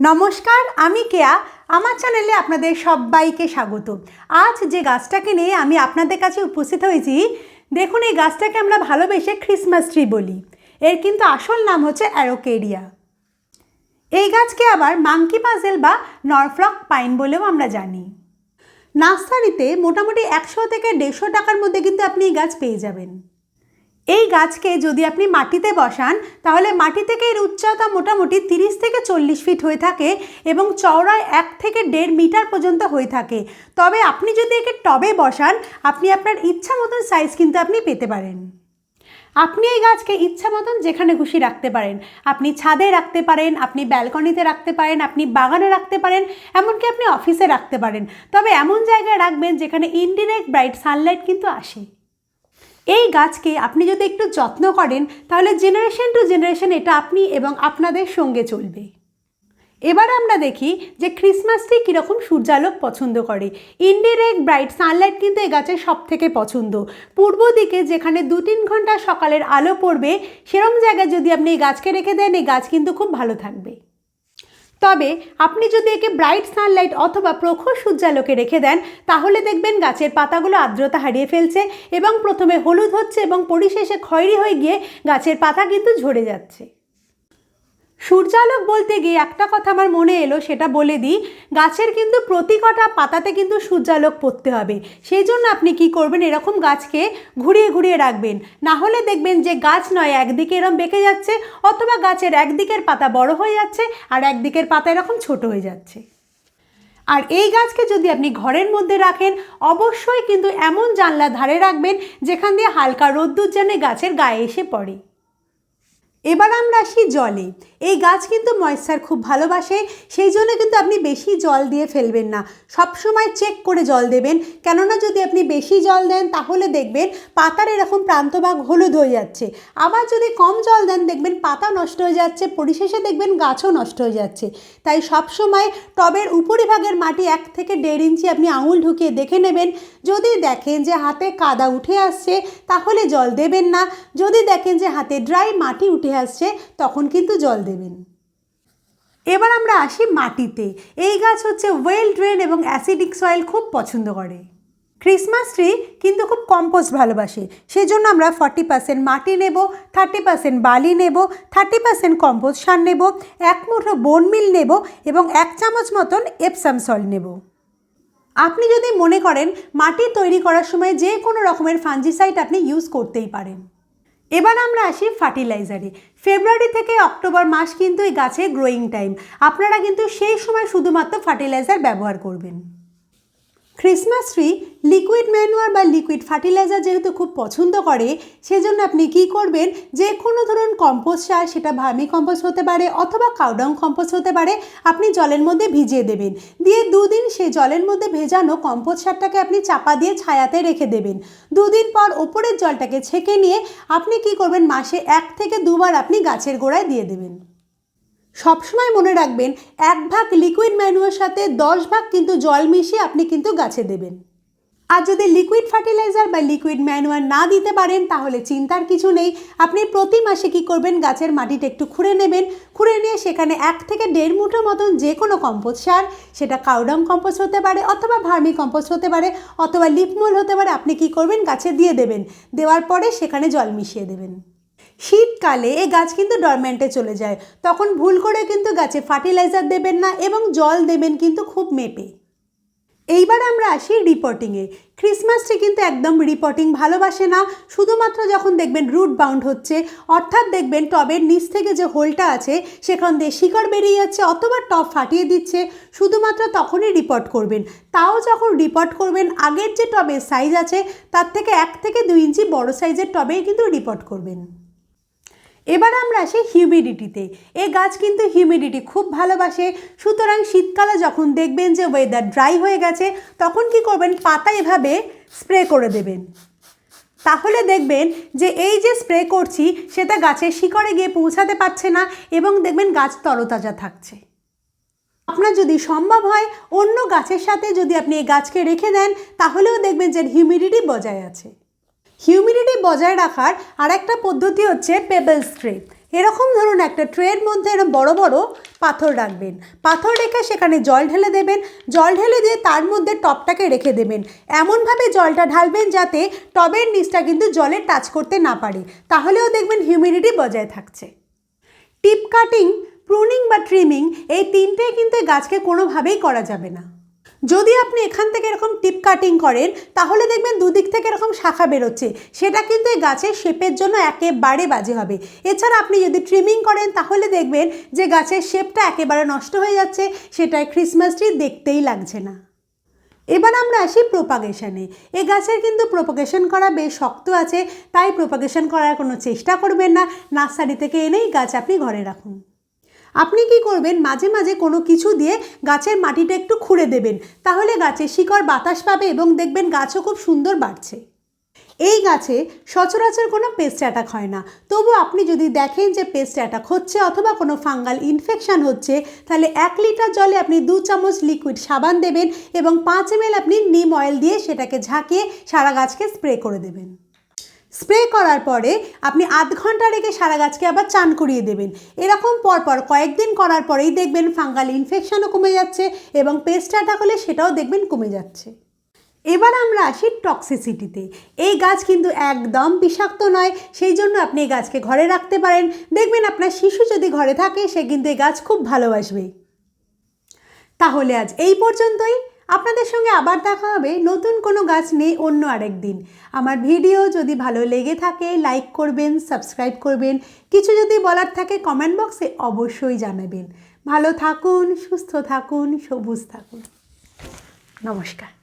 নমস্কার, আমি কেয়া। আমার চ্যানেলে আপনাদের সবাইকে স্বাগত। আজ যে গাছটাকে নিয়ে আমি আপনাদের কাছে উপস্থিত হয়েছি, দেখুন এই গাছটাকে আমরা ভালোবেসে ক্রিসমাস ট্রি বলি। এর কিন্তু আসল নাম হচ্ছে অ্যারোকেরিয়া এই গাছকে আবার মাঙ্কি পাজেল বা নরফ্লক পাইন বলেও আমরা জানি। নার্সারিতে মোটামুটি একশো থেকে দেড়শো টাকার মধ্যে কিন্তু আপনি এই গাছ পেয়ে যাবেন। এই গাছকে যদি আপনি মাটিতে বসান, তাহলে মাটি থেকে এর উচ্চতা মোটামুটি তিরিশ থেকে চল্লিশ ফিট হয়ে থাকে এবং চওড়ায় এক থেকে দেড় মিটার পর্যন্ত হয়ে থাকে। তবে আপনি যদি একে টবে বসান, আপনি আপনার ইচ্ছা মতন সাইজ কিন্তু আপনি পেতে পারেন। আপনি এই গাছকে ইচ্ছা মতন যেখানে খুশি রাখতে পারেন। আপনি ছাদে রাখতে পারেন, আপনি ব্যালকনিতে রাখতে পারেন, আপনি বাগানে রাখতে পারেন, এমনকি আপনি অফিসে রাখতে পারেন। তবে এমন জায়গায় রাখবেন যেখানে ইনডিরেক্ট ব্রাইট সানলাইট কিন্তু আসে। এই গাছকে আপনি যদি একটু যত্ন করেন, তাহলে জেনারেশন টু জেনারেশন এটা আপনি এবং আপনাদের সঙ্গে চলবে। এবার আমরা দেখি যে ক্রিসমাস ট্রি কীরকম সূর্যালোক পছন্দ করে। ইনডিরেক্ট ব্রাইট সানলাইট কিন্তু এই গাছের সব থেকে পছন্দ। পূর্ব দিকে যেখানে দু তিন ঘণ্টা সকালের আলো পড়বে, সেরম জায়গায় যদি আপনি এই গাছকে রেখে দেন, এই গাছ কিন্তু খুব ভালো থাকবে। তবে আপনি যদি একে ব্রাইট সানলাইট অথবা প্রখর সূর্যালোকে রেখে দেন, তাহলে দেখবেন গাছের পাতাগুলো আর্দ্রতা হারিয়ে ফেলছে এবং প্রথমে হলুদ হচ্ছে এবং পরিশেষে খয়েরি হয়ে গিয়ে গাছের পাতা কিন্তু ঝরে যাচ্ছে। সূর্যালোক বলতে গিয়ে একটা কথা আমার মনে এলো, সেটা বলে দিই। গাছের কিন্তু প্রতি কটা পাতাতে কিন্তু সূর্যালোক পড়তে হবে। সেই জন্য আপনি কি করবেন, এরকম গাছকে ঘুরিয়ে ঘুরিয়ে রাখবেন। না হলে দেখবেন যে গাছ নয়, একদিকে এরম বেঁকে যাচ্ছে, অথবা গাছের একদিকের পাতা বড় হয়ে যাচ্ছে, আর একদিকের পাতা এরকম ছোট হয়ে যাচ্ছে। আর এই গাছকে যদি আপনি ঘরের মধ্যে রাখেন, অবশ্যই কিন্তু এমন জানলা ধারে রাখবেন, যেখান দিয়ে হালকা রোদ্দুর যেন গাছের গায়ে এসে পড়ে। এবার আমরা আসি জলে। এই গাছ কিন্তু ময়েশ্চার খুব ভালোবাসে, সেই জন্য কিন্তু আপনি বেশি জল দিয়ে ফেলবেন না। সব সময় চেক করে জল দেবেন। কেননা যদি আপনি বেশি জল দেন, তাহলে দেখবেন পাতার এরকম প্রান্তভাগ হলুদ হয়ে যাচ্ছে। আবার যদি কম জল দেন, দেখবেন পাতা নষ্ট হয়ে যাচ্ছে, পরিশেষে দেখবেন গাছও নষ্ট হয়ে যাচ্ছে। তাই সব সময় টবের উপরিভাগের মাটি এক থেকে দেড় ইঞ্চি আপনি আঙুল ঢুকিয়ে দেখে নেবেন। যদি দেখেন যে হাতে কাদা উঠে আসছে, তাহলে জল দেবেন না। যদি দেখেন যে হাতে ড্রাই মাটি উঠে আসছে, তখন কিন্তু জল দেবেন। এবার আমরা আসি মাটিতে। এই গাছ হচ্ছে ওয়েল ড্রেন এবং অ্যাসিডিক সয়েল খুব পছন্দ করে। ক্রিসমাস ট্রি কিন্তু খুব কম্পোস্ট ভালোবাসে। সেই জন্য আমরা ফর্টি পার্সেন্ট মাটি নেব, থার্টি পার্সেন্ট বালি নেব, থার্টি পার্সেন্ট কম্পোস্ট সার নেব, এক মুঠো বোন মিল নেব এবং এক চামচ মতন এপসাম সল্ট নেব। আপনি যদি মনে করেন মাটি তৈরি করার সময় যে কোনো রকমের ফাঞ্জিসাইড আপনি ইউজ করতেই পারেন। এবার আমরা আসি ফার্টিলাইজারে। ফেব্রুয়ারি থেকে অক্টোবর মাস কিন্তু এই গাছের গ্রোয়িং টাইম আপনারা কিন্তু সেই সময় শুধুমাত্র ফার্টিলাইজার ব্যবহার করবেন। ক্রিসমাস ট্রি লিকুইড ম্যানুয়ার বা লিকুইড ফার্টিলাইজার যেহেতু খুব পছন্দ করে, সেজন্য আপনি কি করবেন? যে কোনো ধরুন কম্পোস্ট সার, সেটা ভার্মি কম্পোস্ট হতে পারে অথবা কাউডাং কম্পোস্ট হতে পারে, আপনি জলের মধ্যে ভিজিয়ে দেবেন। দিয়ে দুদিন সেই জলের মধ্যে ভেজানো কম্পোস্ট সারটাকে আপনি চাপা দিয়ে ছায়াতে রেখে দেবেন। দুদিন পর ওপরের জলটাকে ছেঁকে নিয়ে আপনি কি করবেন? মাসে এক থেকে দুবার আপনি গাছের গোড়ায় দিয়ে দেবেন। সবসময় মনে রাখবেন, এক ভাগ লিকুইড ম্যানুয়ার সাথে দশ ভাগ কিন্তু জল মিশিয়ে আপনি কিন্তু গাছে দেবেন। আর যদি লিকুইড ফার্টিলাইজার বা লিকুইড ম্যানুয়ার না দিতে পারেন, তাহলে চিন্তার কিছু নেই। আপনি প্রতি মাসে কী করবেন, গাছের মাটিটা একটু খুঁড়ে নেবেন। খুঁড়ে নিয়ে সেখানে এক থেকে দেড় মুঠো মতন যে কোনো কম্পোস্ট সার, সেটা কাউডাং কম্পোস্ট হতে পারে অথবা ভার্মি কম্পোস্ট হতে পারে অথবা লিপমোল হতে পারে, আপনি কি করবেন, গাছে দিয়ে দেবেন। দেওয়ার পরে সেখানে জল মিশিয়ে দেবেন। শীতকালে এই গাছ কিন্তু ডরমেন্টে চলে যায়। তখন ভুল করে কিন্তু গাছে ফার্টিলাইজার দেবেন না এবং জল দেবেন কিন্তু খুব মেপে। এইবার আমরা আসি রিপোর্টিংয়ে ক্রিসমাস ট্রি কিন্তু একদম রিপোর্টিং ভালোবাসে না। শুধুমাত্র যখন দেখবেন রুট বাউন্ড হচ্ছে, অর্থাৎ দেখবেন টবের নিচ থেকে যে হোলটা আছে, সেখান দিয়ে শিকড় বেরিয়ে যাচ্ছে অথবা টব ফাটিয়ে দিচ্ছে। শুধুমাত্র তখনই রিপোর্ট করবেন। তাও যখন রিপোর্ট করবেন, আগের যে টবের সাইজ আছে, তার থেকে এক থেকে দুই ইঞ্চি বড় সাইজের টবেই কিন্তু রিপোর্ট করবেন। এবার আমরা আসি হিউমিডিটিতে এ গাছ কিন্তু হিউমিডিটি খুব ভালোবাসে। সুতরাং শীতকালে যখন দেখবেন যে ওয়েদার ড্রাই হয়ে গেছে, তখন কি করবেন? পাতা এভাবে স্প্রে করে দেবেন। তাহলে দেখবেন যে এই যে স্প্রে করছি, সেটা গাছের শিকড়ে গিয়ে পৌঁছাতে পারছে না এবং দেখবেন গাছ তরতাজা থাকছে। আপনার যদি সম্ভব হয়, অন্য গাছের সাথে যদি আপনি এই গাছকে রেখে দেন, তাহলেও দেখবেন যে হিউমিডিটি বজায় আছে। হিউমিডিটি বজায় রাখার আর একটা পদ্ধতি হচ্ছে পেবেল স্প্রে এরকম ধরুন একটা ট্রের মধ্যে এরকম বড় বড় পাথর রাখবেন। পাথর রেখে সেখানে জল ঢেলে দেবেন। জল ঢেলে দিয়ে তার মধ্যে টবটাকে রেখে দেবেন। এমনভাবে জলটা ঢালবেন যাতে টবের নিচটা কিন্তু জলে টাচ করতে না পারে। তাহলেও দেখবেন হিউমিডিটি বজায় থাকছে। টিপ কাটিং প্রুনিং বা ট্রিমিং এই তিনটেই কিন্তু গাছকে কোনোভাবেই করা যাবে না। যদি আপনি এখান থেকে এরকম টিপ কাটিং করেন, তাহলে দেখবেন দুদিক থেকে এরকম শাখা বেরোচ্ছে। সেটা কিন্তু এই গাছের শেপের জন্য একেবারে বাজে হবে। এছাড়া আপনি যদি ট্রিমিং করেন, তাহলে দেখবেন যে গাছের শেপটা একেবারে নষ্ট হয়ে যাচ্ছে সেটাই ক্রিসমাস ট্রি দেখতেই লাগছে না। এবার আমরা আসি প্রোপাগেশনে এ। গাছের কিন্তু প্রোপাগেশন করা বেশ শক্ত আছে, তাই প্রোপাগেশন করার কোনো চেষ্টা করবেন না। নার্সারি থেকে এনেই গাছ আপনি ঘরে রাখুন। আপনি কি করবেন? মাঝে মাঝে কোনো কিছু দিয়ে গাছের মাটিটা একটু খুঁড়ে দেবেন। তাহলে গাছে শিকড়, বাতাস পাবে এবং দেখবেন গাছও খুব সুন্দর বাড়ছে। এই গাছে সচরাচর কোনো পেস্ট অ্যাটাক হয় না। তবু আপনি যদি দেখেন যে পেস্ট অ্যাটাক হচ্ছে অথবা কোনো ফাঙ্গাল ইনফেকশান হচ্ছে, তাহলে এক লিটার জলে আপনি দু চামচ লিকুইড সাবান দেবেন এবং পাঁচ এম আপনি নিম অয়েল দিয়ে সেটাকে ঝাঁকিয়ে সারা গাছকে স্প্রে করে দেবেন। স্প্রে করার পরে আপনি আধ ঘণ্টা রেখে সারা গাছকে আবার চান করিয়ে দেবেন। এরকম পরপর কয়েকদিন করার পরেই দেখবেন ফাঙ্গাল ইনফেকশনও কমে যাচ্ছে এবং পেস্ট হলে সেটাও দেখবেন কমে যাচ্ছে। এবার আমরা আসি টক্সিসিটিতে এই গাছ কিন্তু একদম বিষাক্ত নয়, সেই জন্য আপনি এই গাছকে ঘরে রাখতে পারেন। দেখবেন আপনার শিশু যদি ঘরে থাকে, সে কিন্তু এই গাছ খুব ভালোবাসবে। তাহলে আজ এই পর্যন্তই। আপনাদের সঙ্গে আবার দেখা হবে। নতুন কোনো গাছ নিয়ে অন্য আরেক দিন। আমার ভিডিও যদি ভালো লেগে থাকে, লাইক করবেন, সাবস্ক্রাইব করবেন। কিছু যদি বলার থাকে কমেন্ট বক্সে অবশ্যই জানাবেন। ভালো থাকুন, সুস্থ থাকুন, সবুজ থাকুন। নমস্কার।